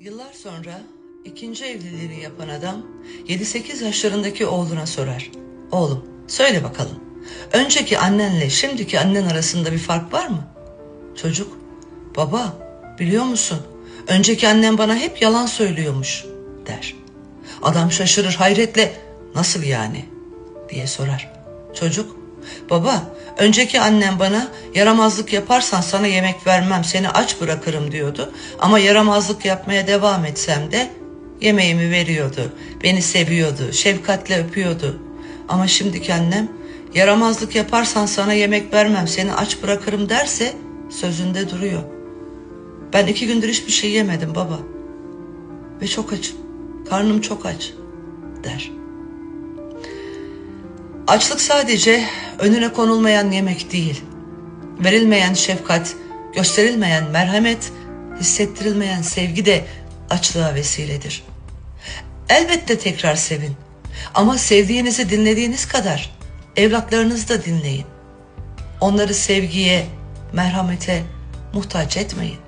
Yıllar sonra ikinci evliliğini yapan adam 7-8 yaşlarındaki oğluna sorar. Oğlum söyle bakalım. Önceki annenle şimdiki annen arasında bir fark var mı? Çocuk baba biliyor musun? Önceki annem bana hep yalan söylüyormuş der. Adam şaşırır hayretle nasıl yani diye sorar. Çocuk baba önceki annem bana yaramazlık yaparsan sana yemek vermem seni aç bırakırım diyordu. Ama yaramazlık yapmaya devam etsem de yemeğimi veriyordu. Beni seviyordu şefkatle öpüyordu. Ama şimdiki annem yaramazlık yaparsan sana yemek vermem seni aç bırakırım derse sözünde duruyor. Ben iki gündür hiçbir şey yemedim baba. Ve çok açım. Karnım çok aç der. Açlık sadece önüne konulmayan yemek değil. Verilmeyen şefkat, gösterilmeyen merhamet, hissettirilmeyen sevgi de açlığa vesiledir. Elbette tekrar sevin. Ama sevdiğinizi dinlediğiniz kadar evlatlarınızı da dinleyin. Onları sevgiye, merhamete muhtaç etmeyin.